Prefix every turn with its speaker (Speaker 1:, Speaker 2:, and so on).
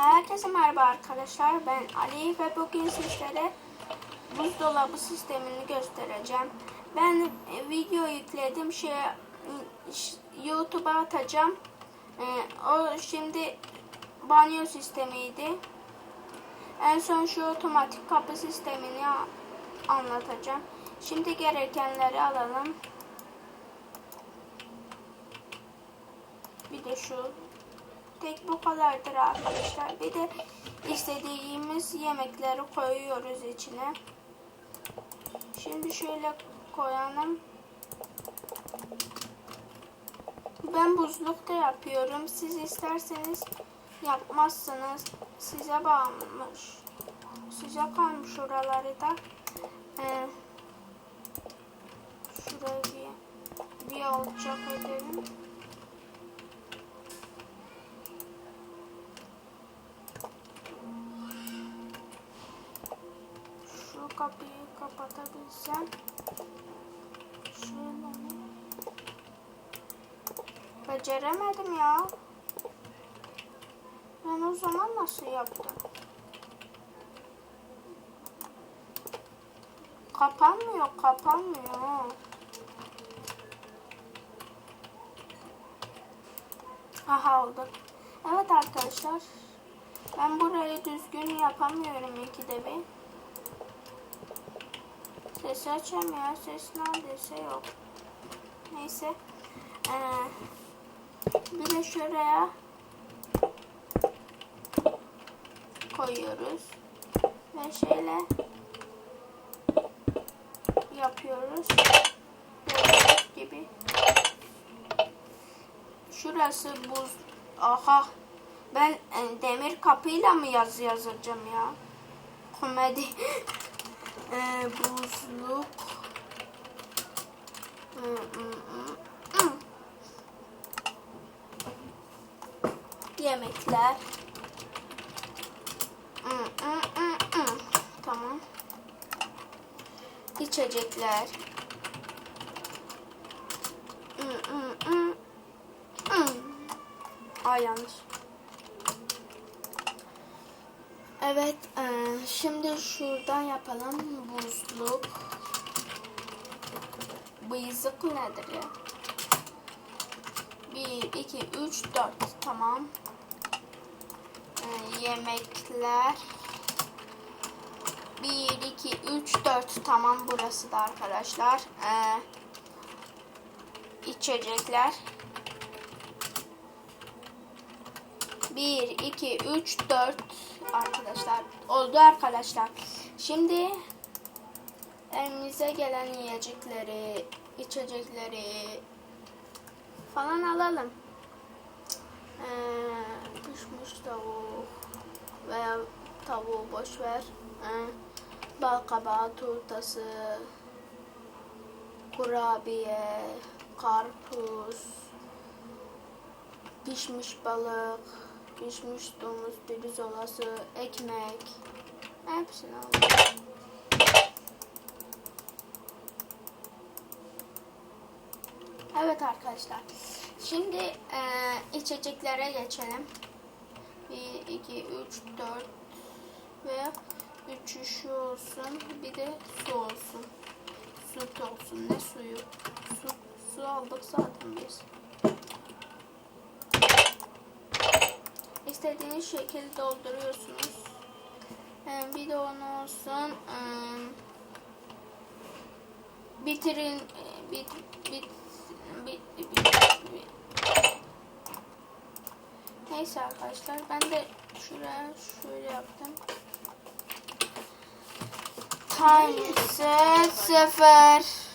Speaker 1: Herkese merhaba arkadaşlar. Ben Ali ve bugün sizlere buzdolabı sistemini göstereceğim. Ben e, video yükledim şey YouTube'a atacağım. E, o şimdi banyo sistemiydi. En son şu otomatik kapı sistemini anlatacağım. Şimdi gerekenleri alalım. Bir de şu tek bu kadardır arkadaşlar. Bir de istediğimiz yemekleri koyuyoruz içine. Şimdi şöyle koyalım. Ben buzlukta yapıyorum. Siz isterseniz yapmazsınız. Size bağlanmış. Size kalmış oraları da. Ee, şurayı bir, bir alçak edelim. Şu kapıyı kapatabilsem. Şöyle? Beceremedim ya. Ben o zaman nasıl yaptım? Kapanmıyor, kapanmıyor. Aha oldu. Evet arkadaşlar. Ben burayı düzgün yapamıyorum ikide bir. Ses açamıyor. Ses neredeyse yok. Neyse. Ee, bir de şuraya koyuyoruz. Ve şöyle yapıyoruz. Gördüğünüz gibi. Şurası buz. Aha. Ben e, demir kapıyla mı yazı yazacağım ya? Komedi. e, buzluk. Yemekler. Tamam. İçecekler. Ay yanlış. Evet, e, şimdi şuradan yapalım buzluk. Bıyızık nedir ya? 1, 2, 3, 4. Tamam. E, yemekler. 1, 2, 3, 4. Tamam burası da arkadaşlar. E, içecekler. 1, 2, 3, 4 arkadaşlar. Oldu arkadaşlar. Şimdi elimize gelen yiyecekleri, içecekleri falan alalım. Ee, pişmiş tavuk veya tavuğu boş ver. Ee, bal kabağı turtası, kurabiye, karpuz, pişmiş balık, pişmiş domuz pirzolası, ekmek. Hepsini aldım. Evet arkadaşlar. Şimdi e, içeceklere geçelim. 1, 2, 3, 4 ve 3'ü şu olsun. Bir de su olsun. Süt olsun. Ne suyu? Su, su aldık zaten biz. İstediğiniz şekilde dolduruyorsunuz. Ee, bir de onu olsun. Ee, bitirin. Bit, bit, bit, bit, bit. Neyse arkadaşlar ben de şuraya şöyle yaptım. Time set sefer.